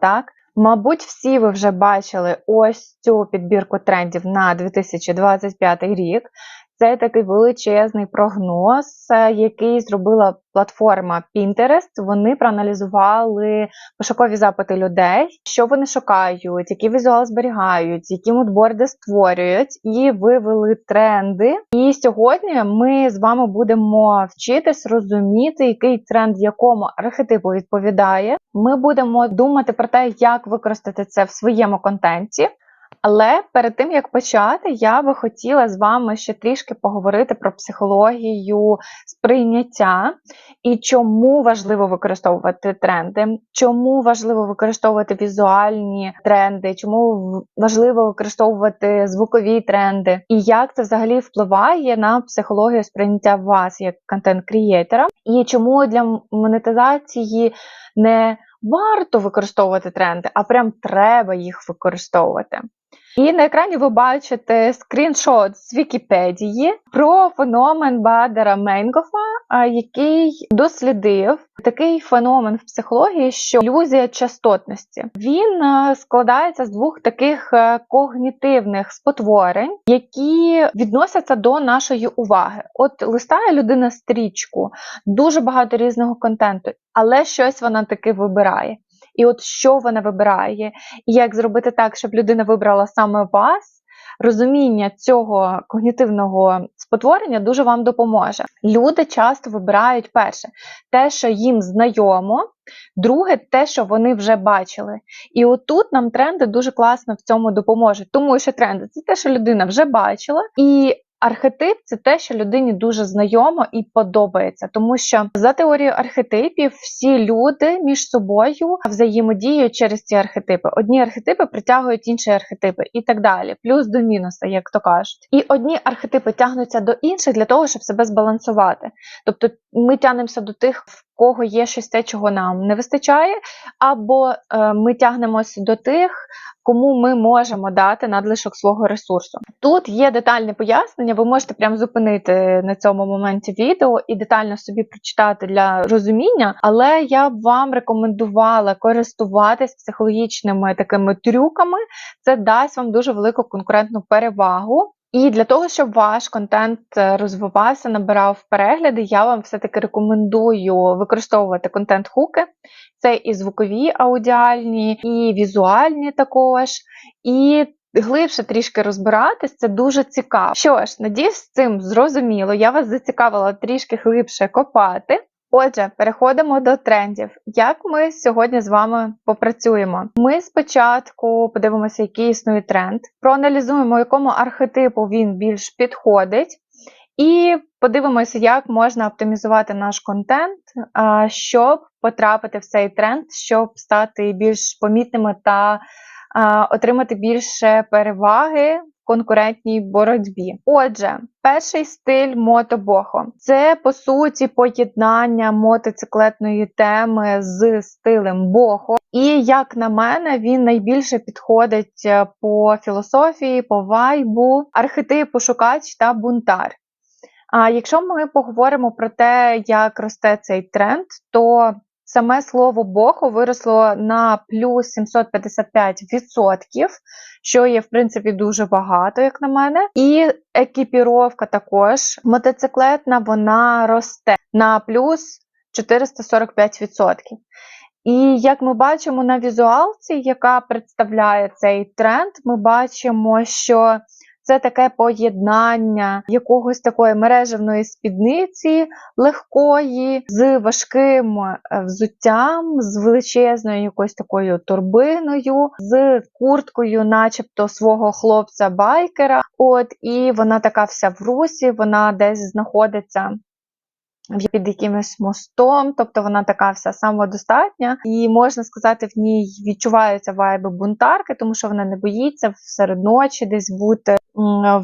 Так, мабуть, всі ви вже бачили ось цю підбірку трендів на 2025 рік. Це такий величезний прогноз, е, який зробила платформа Pinterest. Вони проаналізували пошукові запити людей, що вони шукають, які візуал зберігають, які мудборди створюють, і вивели тренди. І сьогодні ми з вами будемо вчитись розуміти, який тренд якому архетипу відповідає. Ми будемо думати про те, як використати це в своєму контенті. Але перед тим як почати, я би хотіла з вами ще трішки поговорити про психологію сприйняття і чому важливо використовувати тренди, чому важливо використовувати візуальні тренди, чому важливо використовувати звукові тренди, і як це взагалі впливає на психологію сприйняття вас як контент-крієтора, і чому для монетизації не Варто використовувати тренди, а прям треба їх використовувати. І на екрані ви бачите скріншот з Вікіпедії про феномен Бадера Мейнгофа, який дослідив такий феномен в психології, що ілюзія частотності. Він складається з двох таких е, когнітивних спотворень, які відносяться до нашої уваги. От листає людина стрічку, дуже багато різного контенту, але щось вона таки вибирає і от що вона вибирає, і як зробити так, щоб людина вибрала саме вас. Розуміння цього когнітивного спотворення дуже вам допоможе. Люди часто вибирають перше те, що їм знайомо, друге те, що вони вже бачили. І отут нам тренди дуже класно в цьому допоможуть, тому що тренди це те, що людина вже бачила, і Архетип це те, що людині дуже знайомо і подобається, тому що за теорією архетипів всі люди між собою взаємодіють через ці архетипи. Одні архетипи притягують інші архетипи і так далі, плюс до мінуса, як то кажуть. І одні архетипи тягнуться до інших для того, щоб себе збалансувати. Тобто ми тягнемося до тих, в кого є щось те, чого нам не вистачає, або е, ми тягнемося до тих, кому ми можемо дати надлишок свого ресурсу. Тут є детальне пояснення, ви можете прямо зупинити на цьому моменті відео і детально собі прочитати для розуміння, але я б вам рекомендувала користуватись психологічними такими трюками, це дасть вам дуже велику конкурентну перевагу. І для того, щоб ваш контент е, розвивався, набирав перегляди, я вам все-таки рекомендую використовувати контент-хуки. Це і звукові аудіальні, і візуальні також. І глибше трішки розбиратись, це дуже цікаво. Що ж, надіюсь, з цим зрозуміло, я вас зацікавила трішки глибше копати. Отже, переходимо до трендів. Як ми сьогодні з вами попрацюємо? Ми спочатку подивимося, який існує тренд, проаналізуємо, якому архетипу він більш підходить, і подивимося, як можна оптимізувати наш контент, щоб потрапити в цей тренд, щоб стати більш помітними та отримати більше переваги конкурентній боротьбі. Отже, перший стиль мотобохо це по суті поєднання мотоциклетної теми з стилем бохо. І, як на мене, він найбільше підходить е, по філософії, по вайбу, архетипу шукач та бунтар. А якщо ми поговоримо про те, як росте цей тренд, то Саме слово бохо виросло на плюс 755%, що є, в принципі, дуже багато, як на мене. І екіпіровка також мотоциклетна, вона росте на плюс 445%. І як ми бачимо на візуалці, яка представляє цей тренд, ми бачимо, що це таке поєднання якогось такої мережевної спідниці легкої, з важким е, взуттям, з величезною якоюсь такою торбиною, з курткою, начебто свого хлопця-байкера. От, і вона така вся в русі, вона десь знаходиться під якимось мостом, тобто вона така вся самодостатня, і можна сказати, в ній відчуваються вайби бунтарки, тому що вона не боїться серед ночі десь бути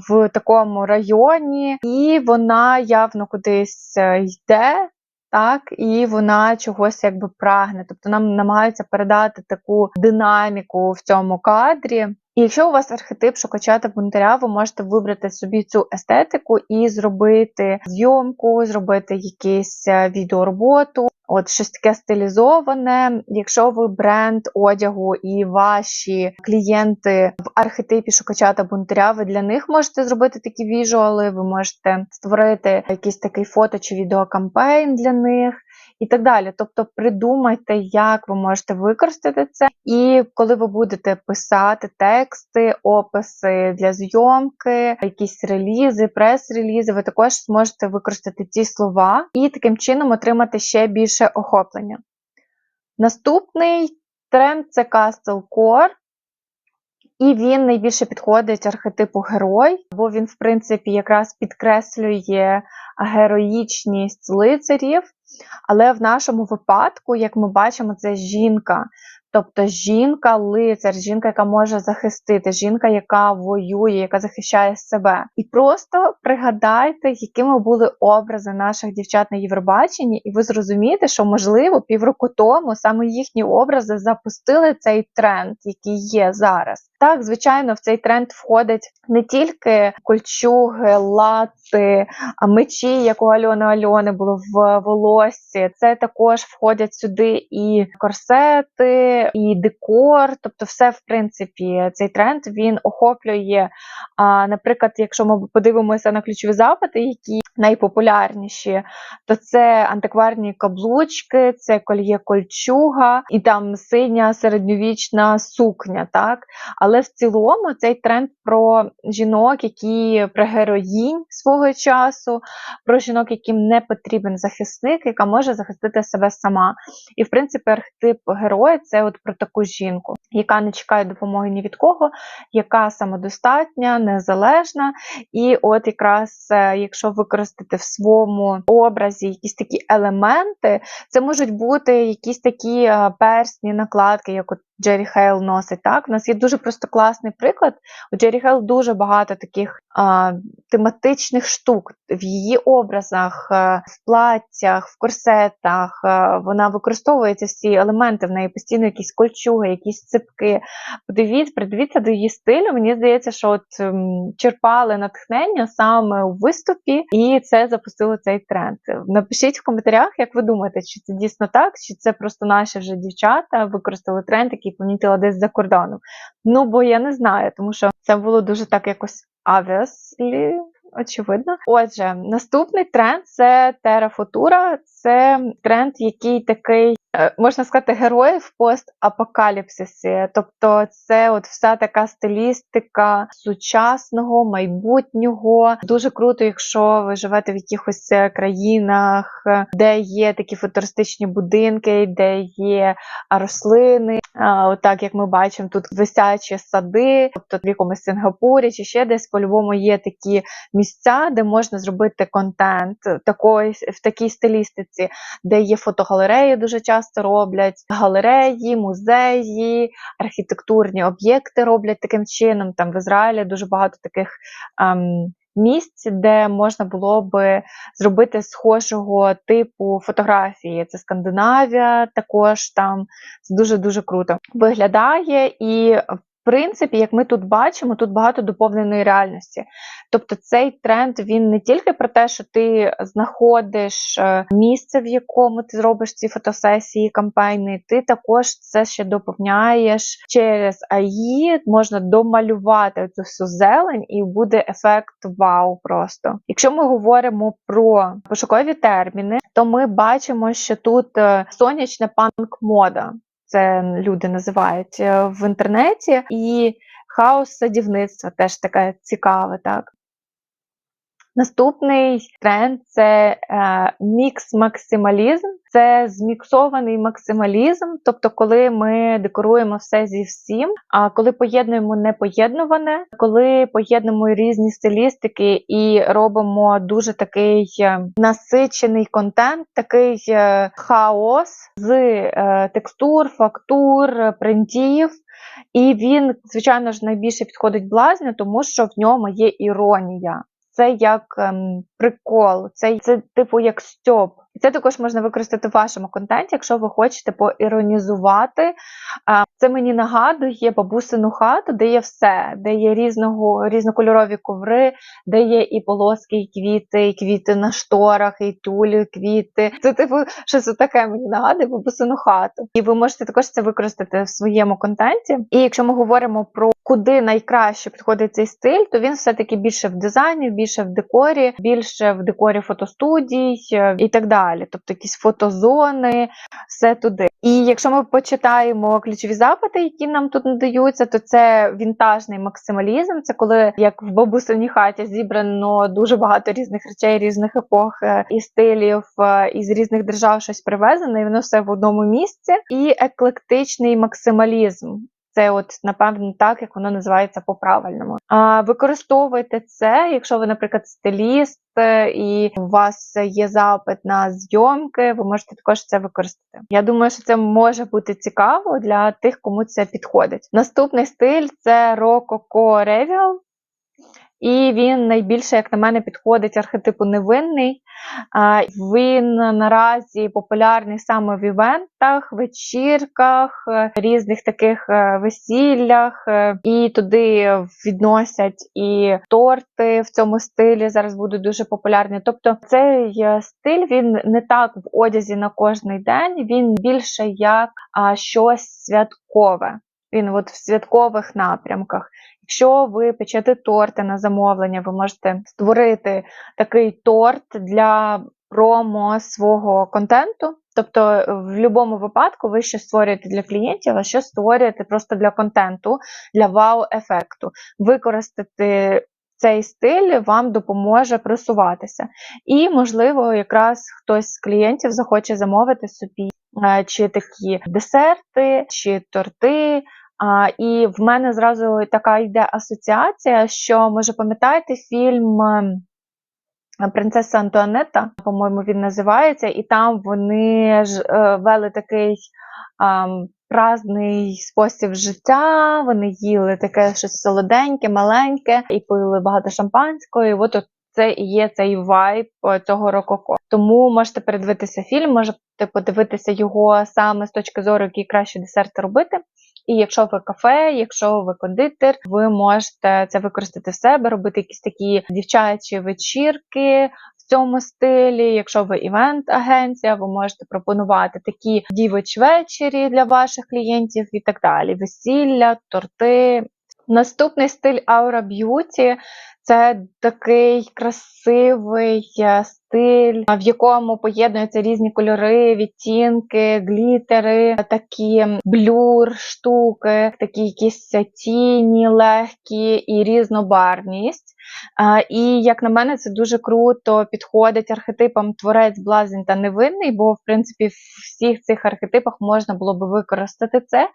в такому районі, і вона явно кудись е, йде. Так, і вона чогось якби прагне. Тобто нам намагаються передати таку динаміку в цьому кадрі. І якщо у вас архетип шукача та бунтаря, ви можете вибрати собі цю естетику і зробити зйомку, зробити якусь е, відеороботу, от щось таке стилізоване. Якщо ви бренд одягу і ваші клієнти в архетипі шукача та бунтаря, ви для них можете зробити такі віжуали, ви можете створити якийсь такий фото чи відеокампейн для них і так далі. Тобто придумайте, як ви можете використати це, і коли ви будете писати тексти, описи для зйомки, якісь релізи, прес-релізи, ви також зможете використати ці слова і таким чином отримати ще більше охоплення. Наступний тренд це Castle Core. І він найбільше підходить архетипу герой, бо він, в принципі, якраз підкреслює героїчність лицарів. Але в нашому випадку, як ми бачимо, це жінка. Тобто жінка-лицар, жінка, яка може захистити, жінка, яка воює, яка захищає себе. І просто пригадайте, якими були образи наших дівчат на Євробаченні, і ви зрозумієте, що, можливо, півроку тому саме їхні образи запустили цей тренд, який є зараз. Так, звичайно, в цей тренд входить не тільки кольчуги, лати, мечі, як у Альони Альони було в волоссі. Це також входять сюди і корсети і декор, тобто, все, в принципі, цей тренд він охоплює. А, Наприклад, якщо ми подивимося на ключові запити, які найпопулярніші, то це антикварні каблучки, це кольє кольчуга і там синя середньовічна сукня. так? Але в цілому цей тренд про жінок, які про героїнь свого часу, про жінок, яким не потрібен захисник, яка може захистити себе сама. І, в принципі, архетип героя це от про таку жінку, яка не чекає допомоги ні від кого, яка самодостатня, незалежна. І от якраз, е, якщо використати в своєму образі якісь такі елементи, це можуть бути якісь такі е, персні, накладки, як от Джері Хейл носить. Так, у нас є дуже просто класний приклад. У Джері Хейл дуже багато таких а, тематичних штук в її образах, а, в платтях, в корсетах. А, вона використовує всі елементи. В неї постійно якісь кольчуги, якісь ципки. Подивіться, придивіться до її стилю. Мені здається, що от м, черпали натхнення саме у виступі, і це запустило цей тренд. Напишіть в коментарях, як ви думаєте, чи це дійсно так, чи це просто наші вже дівчата використали тренд, який помітила десь за кордоном. Ну, бо я не знаю, тому що це було дуже так якось авіаслі, очевидно. Отже, наступний тренд це терафутура. Це тренд, який такий можна сказати, героїв постапокаліпсисі. Тобто, це от вся така стилістика сучасного, майбутнього. Дуже круто, якщо ви живете в якихось е, країнах, де є такі футуристичні будинки, де є рослини. Отак, як ми бачимо, тут висячі сади, тобто в якомусь Сингапурі чи ще десь по-любому є такі місця, де можна зробити контент такої, в такій стилістиці, де є фотогалереї дуже часто часто роблять галереї, музеї, архітектурні об'єкти роблять таким чином. Там в Ізраїлі дуже багато таких. Ем, Місць, де можна було би зробити схожого типу фотографії. Це Скандинавія, також там це дуже дуже круто виглядає, і принципі, як ми тут бачимо, тут багато доповненої реальності. Тобто цей тренд він не тільки про те, що ти знаходиш е, місце, в якому ти зробиш ці фотосесії, кампейни, ти також це ще доповняєш через АІ, можна домалювати цю всю зелень, і буде ефект вау просто. Якщо ми говоримо про пошукові терміни, то ми бачимо, що тут е, сонячна панк-мода це люди називають е, в інтернеті, і хаос садівництва теж таке цікаве, так. Наступний тренд це е, мікс-максималізм, це зміксований максималізм, тобто, коли ми декоруємо все зі всім, а коли поєднуємо непоєднуване, коли поєднуємо різні стилістики і робимо дуже такий е, насичений контент, такий е, хаос з текстур, фактур, принтів. І він, звичайно ж, найбільше підходить блазню, тому що в ньому є іронія. Це як ем, прикол, це, це типу як стьоп. І це також можна використати в вашому контенті, якщо ви хочете поіронізувати. А, Це мені нагадує бабусину хату, де є все, де є різного, різнокольорові коври, де є і полоски, і квіти, і квіти на шторах, і тюлі, і квіти. Це типу щось таке мені нагадує бабусину хату. І ви можете також це використати в своєму контенті. І якщо ми говоримо про куди найкраще підходить цей стиль, то він все-таки більше в дизайні, більше в декорі, більше в декорі фотостудій е, і так далі. Тобто якісь фотозони, все туди. І якщо ми почитаємо ключові запити, які нам тут надаються, то це вінтажний максималізм. Це коли як в бабусиній хаті зібрано дуже багато різних речей, різних епох е, і стилів е, із різних держав щось привезено, і воно все в одному місці. І еклектичний максималізм. Це, от, напевно, так, як воно називається по-правильному. А використовуйте це, якщо ви, наприклад, стиліст, е, і у вас є запит на зйомки, ви можете також це використати. Я думаю, що це може бути цікаво для тих, кому це підходить. Наступний стиль це Rococo Revival. І він найбільше, як на мене, підходить архетипу невинний. Він наразі популярний саме в івентах, вечірках, е, різних таких е, весіллях, е, і туди відносять і торти в цьому стилі зараз будуть дуже популярні. Тобто цей стиль він не так в одязі на кожний день, він більше як щось святкове. Він от в святкових напрямках. Якщо ви печете торти на замовлення, ви можете створити такий торт для промо свого контенту. Тобто, в будь-якому випадку ви що створюєте для клієнтів, а що створюєте просто для контенту, для вау-ефекту. Використати цей стиль вам допоможе просуватися. І, можливо, якраз хтось з клієнтів захоче замовити собі е, чи такі десерти, чи торти. І в мене зразу така йде асоціація, що може пам'ятаєте фільм ем, Принцеса Антуанетта, по-моєму, він називається, і там вони ж е, вели такий а, праздний спосіб життя. Вони їли таке щось солоденьке, маленьке, і пили багато шампанського. І от це і є цей вайб цього рококо. Тому можете передивитися фільм, можете подивитися його саме з точки зору, який краще десерт робити. І якщо ви кафе, якщо ви кондитер, ви можете це використати в себе, робити якісь такі дівчачі вечірки. В цьому стилі, якщо ви івент-агенція, ви можете пропонувати такі дівич вечері для ваших клієнтів і так далі. Весілля, торти. Наступний стиль Aura Beauty це такий красивий е, стиль, в якому поєднуються різні кольори, відтінки, глітери, такі блюр штуки, такі якісь тіні легкі і різнобарність. І, як на мене, це дуже круто підходить архетипам творець, блазень та невинний, бо, в принципі, в всіх цих архетипах можна було би використати це.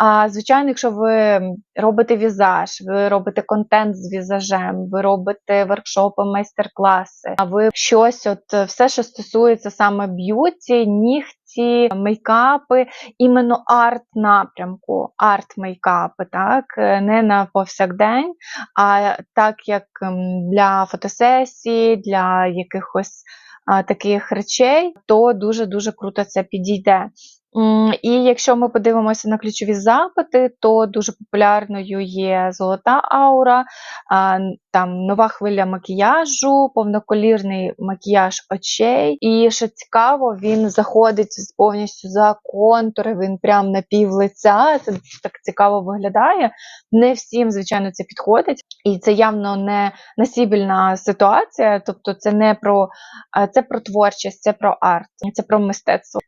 А звичайно, якщо ви робите візаж, ви робите контент з візажем, ви робите воркшопи, майстер-класи, а ви щось, от все, що стосується саме б'юті, нігті, мейкапи, іменно арт-напрямку, арт-мейкапи, так, не на повсякдень, а так як для фотосесії, для якихось таких речей, то дуже дуже круто це підійде. І якщо ми подивимося на ключові запити, то дуже популярною є золота аура, там нова хвиля макіяжу, повноколірний макіяж очей. І що цікаво, він заходить повністю за контури, він прям на пів лиця. Це так цікаво виглядає. Не всім, звичайно, це підходить, і це явно не насібільна ситуація. Тобто, це не про це про творчість, це про арт, це про мистецтво.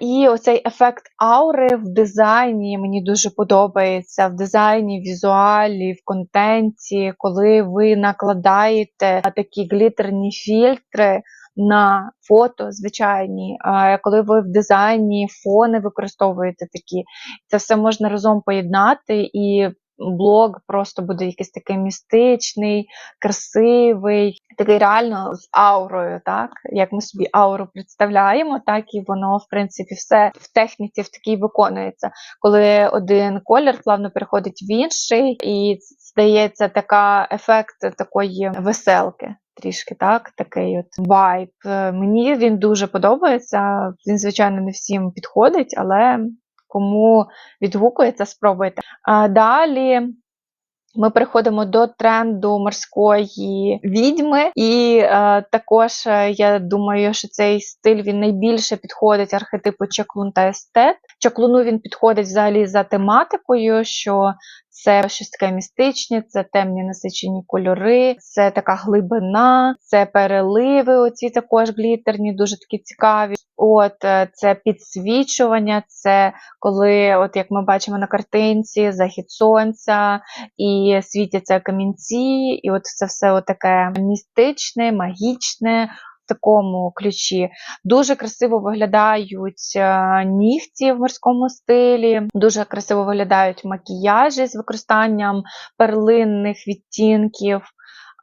І оцей ефект аури в дизайні мені дуже подобається. В дизайні, візуалі, в контенті, коли ви накладаєте такі глітерні фільтри. На фото звичайні, коли ви в дизайні фони використовуєте такі, це все можна разом поєднати і блог просто буде якийсь такий містичний, красивий, такий реально з аурою, так як ми собі ауру представляємо, так і воно, в принципі, все в техніці в такій виконується, коли один колір плавно переходить в інший, і здається, така ефект такої веселки. Трішки так, такий от вайб. Мені він дуже подобається. Він, звичайно, не всім підходить, але кому відгукується, спробуйте. А далі ми переходимо до тренду морської відьми, і е, також е, я думаю, що цей стиль він найбільше підходить архетипу чаклун та естет. Чаклуну він підходить взагалі за тематикою, що це щось таке містичне, це темні насичені кольори, це така глибина, це переливи. Оці також глітерні, дуже такі цікаві. От е, це підсвічування, це коли, от як ми бачимо на картинці, захід сонця і світяться камінці, і от це все таке містичне, магічне. Такому ключі дуже красиво виглядають е, нігті в морському стилі, дуже красиво виглядають макіяжі з використанням перлинних відтінків.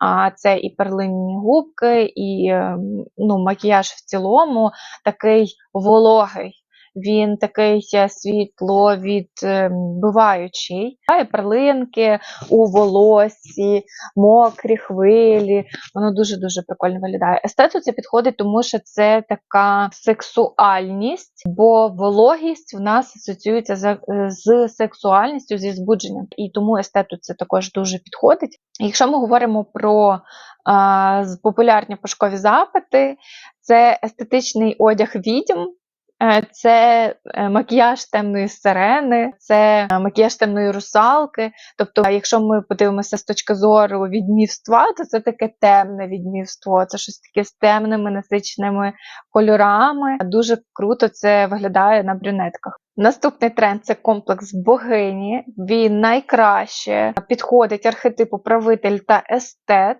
А це і перлинні губки, і е, ну, макіяж в цілому такий вологий. Він такий світло відбиваючий. І перлинки у волосі, мокрі хвилі. Воно дуже-дуже прикольно виглядає. Естету це підходить, тому що це така сексуальність, бо вологість в нас асоціюється з, з сексуальністю, зі збудженням. І тому естету це також дуже підходить. Якщо ми говоримо про а, популярні пошукові запити, це естетичний одяг відьм. Е, це е, макіяж темної сирени, це е, макіяж темної русалки. Тобто, якщо ми подивимося з точки зору відмівства, то це таке темне відмівство, це щось таке з темними насиченими кольорами. Дуже круто це виглядає на брюнетках. Наступний тренд це комплекс богині. Він найкраще підходить архетипу правитель та естет.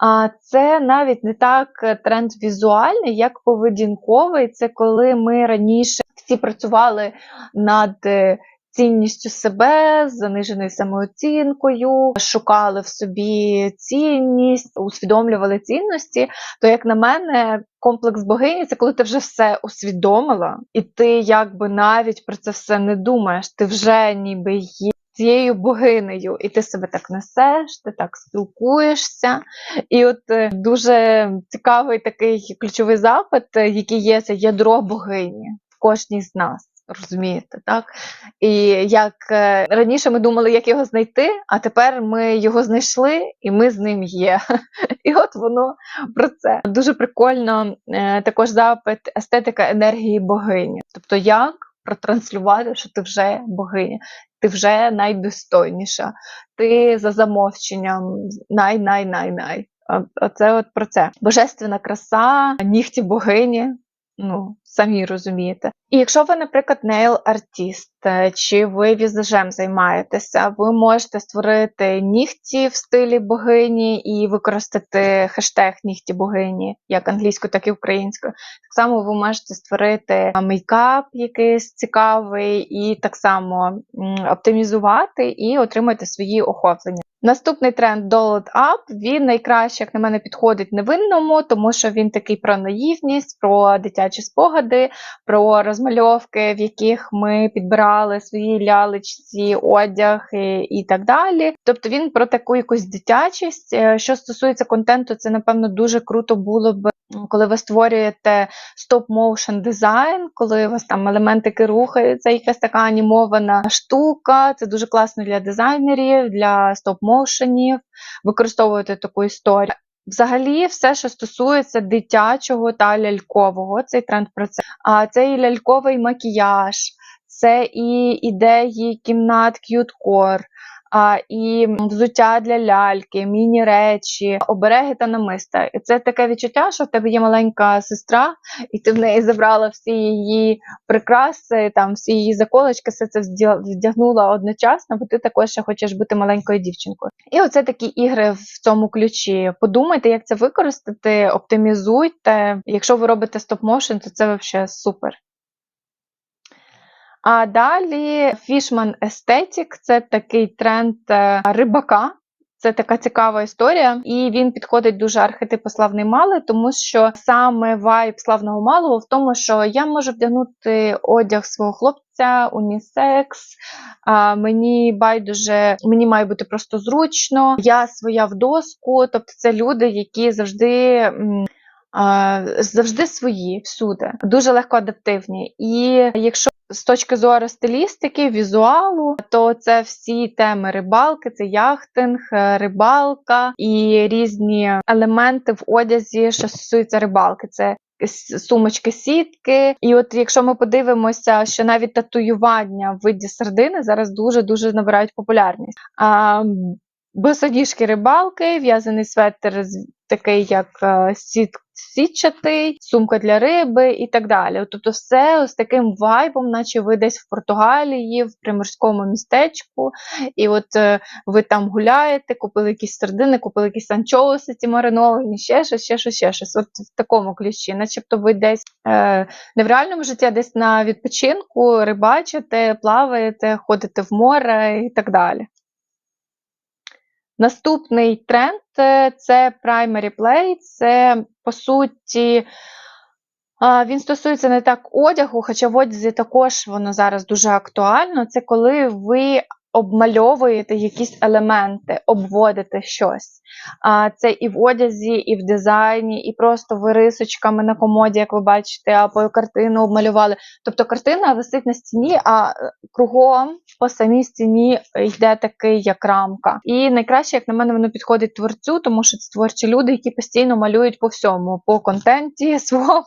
А це навіть не так е, тренд візуальний, як поведінковий. Це коли ми раніше всі працювали над е, цінністю себе, заниженою самооцінкою, шукали в собі цінність, усвідомлювали цінності. То, як на мене, комплекс богині це коли ти вже все усвідомила, і ти якби навіть про це все не думаєш. Ти вже ніби є цією богинею, і ти себе так несеш, ти так спілкуєшся. І от е, дуже цікавий такий ключовий запит, е, який є це ядро богині в кожній з нас. Розумієте, так? І як е, раніше ми думали, як його знайти, а тепер ми його знайшли і ми з ним є. І от воно про це. Дуже прикольно також запит естетика енергії богині. Тобто, як протранслювати, що ти вже богиня ти вже найдостойніша, ти за замовченням най-най-най-най. Оце от про це. Божественна краса, нігті богині. Ну, самі розумієте. І якщо ви, наприклад, нейл-артист, чи ви візажем займаєтеся, ви можете створити нігті в стилі богині і використати хештег нігті богині, як англійською, так і українською. Так само ви можете створити мейкап якийсь цікавий, і так само оптимізувати і отримати свої охоплення. Наступний тренд Dolled Up, він найкраще, як на мене, підходить невинному, тому що він такий про наївність, про дитячі спогади, про розмальовки, в яких ми підбирали свої лялечці, одяг і, і так далі. Тобто він про таку якусь дитячість. Е, що стосується контенту, це напевно дуже круто було б. Коли ви створюєте стоп-моушен дизайн, коли у вас там елементики рухаються, якась така анімована штука, це дуже класно для дизайнерів, для стоп-моушенів, використовувати таку історію. Взагалі, все, що стосується дитячого та лялькового, цей тренд про це. А це і ляльковий макіяж, це і ідеї кімнат к'юткор, і взуття для ляльки, міні-речі, обереги та намиста. І це таке відчуття, що в тебе є маленька сестра, і ти в неї забрала всі її прикраси, там всі її заколочки, все це вдягнула одночасно, бо ти також ще хочеш бути маленькою дівчинкою. І оце такі ігри в цьому ключі. Подумайте, як це використати, оптимізуйте. Якщо ви робите стоп-моушен, то це взагалі супер. А далі Fishman Aesthetic – це такий тренд е, рибака. Це така цікава історія, і він підходить дуже архетипу славний малий, тому що саме вайб славного малого в тому, що я можу вдягнути одяг свого хлопця унісекс. А, мені байдуже, мені має бути просто зручно. Я своя в доску. Тобто, це люди, які завжди. Завжди свої всюди, дуже легко адаптивні. І якщо з точки зору стилістики, візуалу, то це всі теми рибалки, це яхтинг, е, рибалка і різні елементи в одязі, що стосуються рибалки. Це сумочки, сітки. І от якщо ми подивимося, що навіть татуювання в виді сердини зараз дуже дуже набирають популярність. А, Босоніжки рибалки, в'язаний светр з- такий, як е, сіт, сітчатий, сумка для риби і так далі. Тобто, все з таким вайбом, наче ви десь в Португалії, в приморському містечку, і от е, ви там гуляєте, купили якісь сердини, купили якісь анчоуси ці мариновані, ще щось, ще щось, ще щось. От в такому ключі, начебто ви десь е, не в реальному житті, а десь на відпочинку рибачите, плаваєте, ходите в море і так далі. Наступний тренд це primary play. Це по суті. Він стосується не так одягу, хоча в одязі також воно зараз дуже актуально. Це коли ви обмальовуєте якісь елементи, обводите щось. А, Це і в одязі, і в дизайні, і просто ви рисочками на комоді, як ви бачите, або картину обмалювали. Тобто картина висить на стіні, а е, кругом по самій стіні йде такий як рамка. І найкраще, як на мене, воно підходить творцю, тому що це творчі люди, які постійно малюють по всьому, по контенті своєму,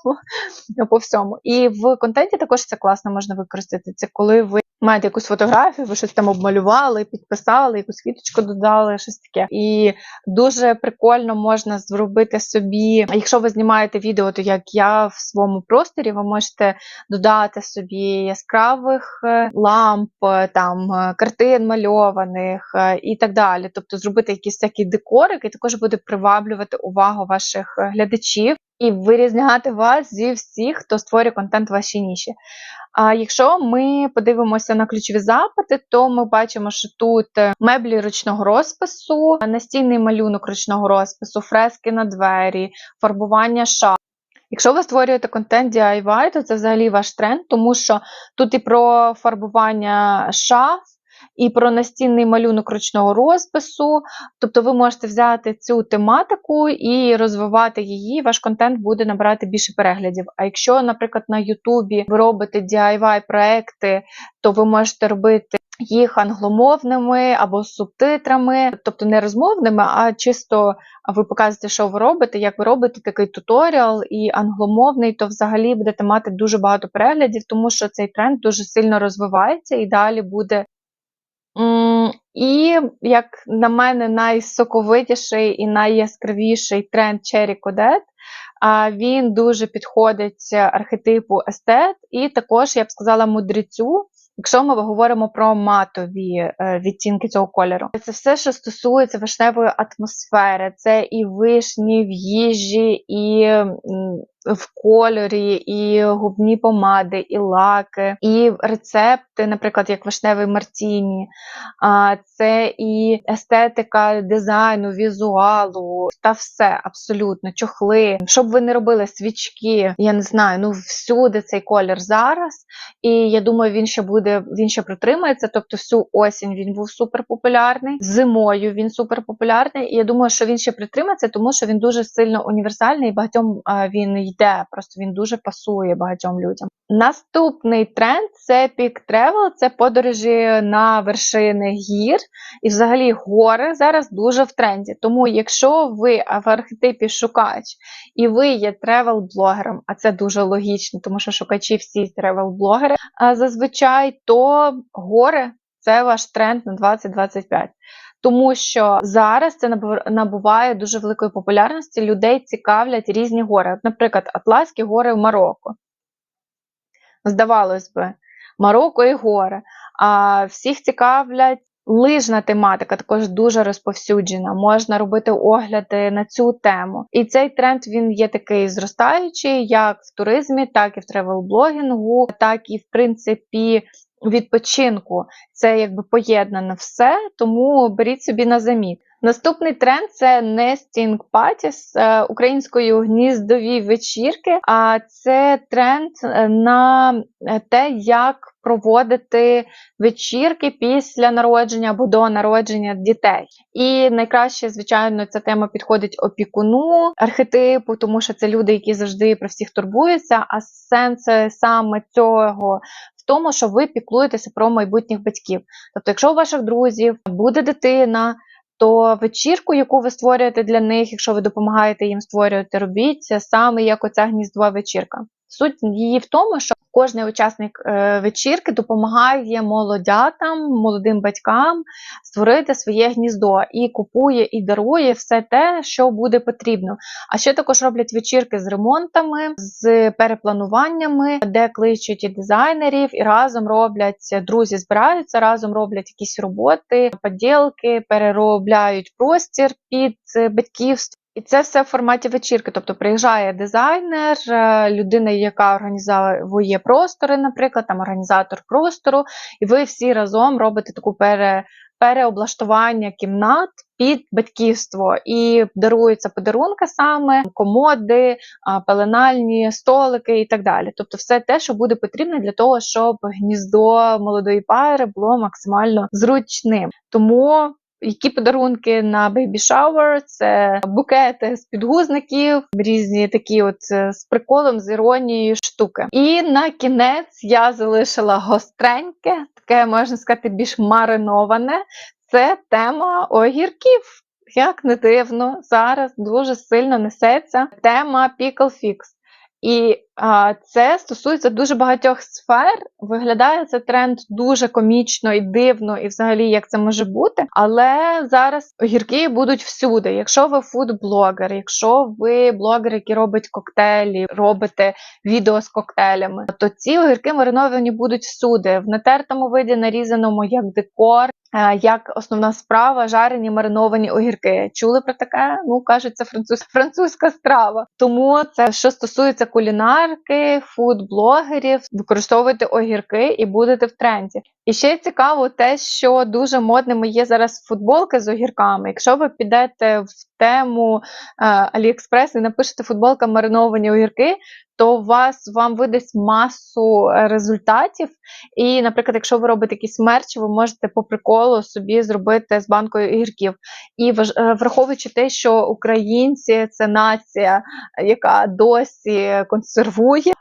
по всьому. І в контенті також це класно можна використати. Це коли ви маєте якусь фотографію, ви щось там обмалювали, підписали, якусь квіточку додали, щось таке. І дуже прикольно можна зробити собі, якщо ви знімаєте відео, то як я в своєму просторі, ви можете додати собі яскравих е, ламп, е, там е, картин мальованих і так далі. Тобто зробити якийсь такий декор, який також буде приваблювати увагу ваших глядачів і вирізняти вас зі всіх, хто створює контент в вашій ніші. А якщо ми подивимося на ключові запити, то ми бачимо, що тут е, меблі ручного розпису, настільний малюнок ручного розпису, фрески на двері, фарбування шаф. Якщо ви створюєте контент DIY, то це взагалі ваш тренд, тому що тут і про фарбування шаф, і про настінний малюнок ручного розпису. Тобто ви можете взяти цю тематику і розвивати її, ваш контент буде набирати більше переглядів. А якщо, наприклад, на Ютубі ви робите DIY проекти, то ви можете робити їх англомовними або субтитрами, тобто не розмовними, а чисто ви показуєте, що ви робите, як ви робите такий туторіал і англомовний, то взагалі будете мати дуже багато переглядів, тому що цей тренд дуже сильно розвивається і далі буде. І, як на мене, найсоковитіший і найяскравіший тренд Cherry. А він дуже підходить архетипу естет, і також, я б сказала, мудрецю, якщо ми говоримо про матові е, відтінки цього кольору. Це все, що стосується вишневої атмосфери, це і вишні в їжі, і в кольорі, і губні помади, і лаки, і рецепти, наприклад, як вишневий мартіні. Це і естетика дизайну, візуалу та все абсолютно, чохли. Щоб ви не робили свічки, я не знаю, ну всюди цей колір зараз. І я думаю, він ще буде, він ще протримається. Тобто, всю осінь він був супер популярний. Зимою він супер популярний. І я думаю, що він ще притримається, тому що він дуже сильно універсальний і багатьом він йде. Просто він дуже пасує багатьом людям. Наступний тренд це пік тревел, це подорожі на вершини гір. І взагалі гори зараз дуже в тренді. Тому, якщо ви в архетипі шукач і ви є тревел-блогером, а це дуже логічно, тому що шукачі всі тревел-блогери зазвичай, то гори це ваш тренд на 2025. Тому що зараз це набу- набуває дуже великої популярності. Людей цікавлять різні гори. От, наприклад, Атласські гори в Марокко. Здавалось би, Марокко і гори. А всіх цікавлять лижна тематика, також дуже розповсюджена. Можна робити огляди на цю тему. І цей тренд він є такий зростаючий, як в туризмі, так і в тревел-блогінгу, так і в принципі. Відпочинку це якби поєднане все, тому беріть собі на заміт. Наступний тренд це nesting parties, е, українською гніздові вечірки. А це тренд е, на е, те, як проводити вечірки після народження або до народження дітей. І найкраще, звичайно, ця тема підходить опікуну архетипу, тому що це люди, які завжди про всіх турбуються. А сенс саме цього. Тому, що ви піклуєтеся про майбутніх батьків. Тобто, якщо у ваших друзів буде дитина, то вечірку, яку ви створюєте для них, якщо ви допомагаєте їм створювати, робіть саме як оця гніздова вечірка. Суть її в тому, що кожний учасник е, вечірки допомагає молодятам, молодим батькам створити своє гніздо і купує і дарує все те, що буде потрібно. А ще також роблять вечірки з ремонтами, з переплануваннями, де кличуть і дизайнерів, і разом роблять друзі, збираються, разом роблять якісь роботи, поділки, переробляють простір під батьківство. І це все в форматі вечірки. Тобто приїжджає дизайнер, е, людина, яка організовує простори, наприклад, там організатор простору, і ви всі разом робите таку пере, переоблаштування кімнат під батьківство. І даруються подарунки саме, комоди, пеленальні столики і так далі. Тобто, все те, що буде потрібно для того, щоб гніздо молодої пари було максимально зручним. Тому які подарунки на бейбі шауер? Це букети з підгузників, різні такі, от е, з приколом, з іронією штуки. І на кінець я залишила гостреньке, таке можна сказати, більш мариноване. Це тема огірків. Як не дивно, зараз дуже сильно несеться тема Pickle Fix. І це стосується дуже багатьох сфер. Виглядає це тренд дуже комічно і дивно, і взагалі як це може бути. Але зараз огірки будуть всюди. Якщо ви фудблогер, якщо ви блогер, який робить коктейлі, робите відео з коктейлями, то ці огірки мариновані будуть всюди, в натертому виді, нарізаному як декор. Е, як основна справа жарені мариновані огірки. Чули про таке? Ну кажуть, це француз, французька страва. Тому це що стосується кулінарки, фуд-блогерів, використовуйте огірки і будете в тренді. І ще цікаво те, що дуже модними є зараз футболки з огірками. Якщо ви підете в тему Аліекспрес і напишете футболка мариновані огірки, то вас вам видасть масу е, результатів. І, наприклад, якщо ви робите якийсь мерч, ви можете по приколу собі зробити з банкою огірків. І е, враховуючи те, що українці це нація, яка досі консервує.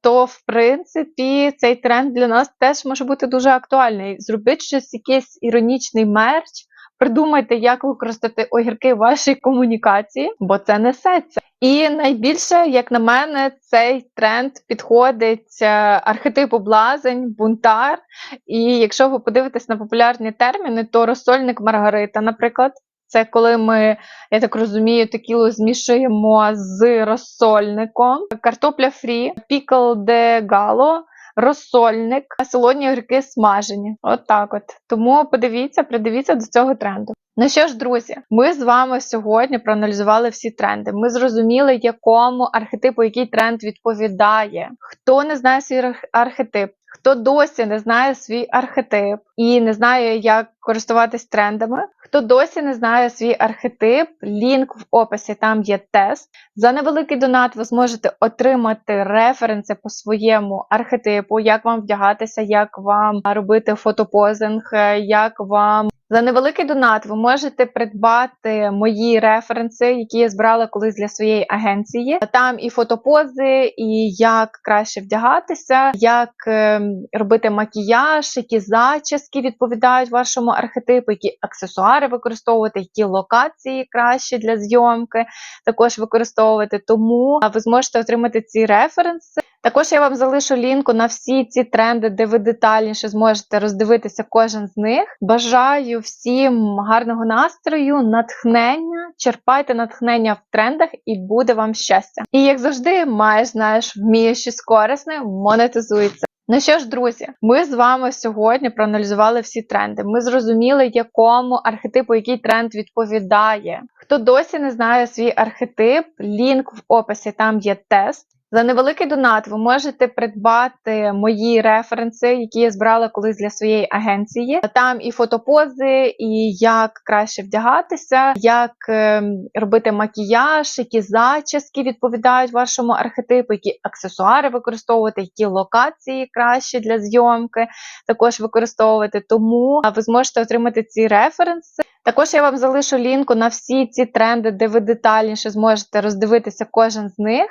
То, в принципі, цей тренд для нас теж може бути дуже актуальний. Зробіть щось, якийсь іронічний мерч, Придумайте, як використати огірки в вашій комунікації, бо це несеться. І найбільше, як на мене, цей тренд підходить е, архетипу блазень, бунтар. І якщо ви подивитесь на популярні терміни, то розсольник Маргарита, наприклад, це коли ми, я так розумію, текілу змішуємо з розсольником, картопля фрі, пікл де гало розсольник, солодні огірки смажені. От так от. Тому подивіться, придивіться до цього тренду. Ну що ж, друзі, ми з вами сьогодні проаналізували всі тренди. Ми зрозуміли, якому архетипу який тренд відповідає. Хто не знає свій архетип, хто досі не знає свій архетип і не знає, як користуватись трендами. Хто досі не знає свій архетип, лінк в описі, там є тест. За невеликий донат ви зможете отримати референси по своєму архетипу, як вам вдягатися, як вам робити фотопозинг, як вам за невеликий донат ви можете придбати мої референси, які я збирала колись для своєї агенції. Там і фотопози, і як краще вдягатися, як ем, робити макіяж, які зачіски відповідають вашому архетипу, які аксесуари використовувати, які локації краще для зйомки також використовувати. Тому ви зможете отримати ці референси. Також я вам залишу лінку на всі ці тренди, де ви детальніше зможете роздивитися кожен з них. Бажаю всім гарного настрою, натхнення. Черпайте натхнення в трендах і буде вам щастя. І як завжди, маєш, знаєш, вмієш щось корисне, монетизується. Ну що ж, друзі, ми з вами сьогодні проаналізували всі тренди. Ми зрозуміли, якому архетипу який тренд відповідає. Хто досі не знає свій архетип, лінк в описі там є тест. За невеликий донат ви можете придбати мої референси, які я збирала колись для своєї агенції. Там і фотопози, і як краще вдягатися, як ем, робити макіяж, які зачіски відповідають вашому архетипу, які аксесуари використовувати, які локації краще для зйомки також використовувати. Тому ви зможете отримати ці референси. Також я вам залишу лінку на всі ці тренди, де ви детальніше зможете роздивитися кожен з них.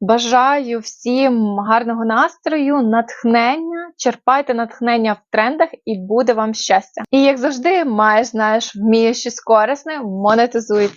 Бажаю всім гарного настрою, натхнення. Черпайте натхнення в трендах і буде вам щастя. І як завжди, маєш, знаєш, вмієш щось корисне, монетизується.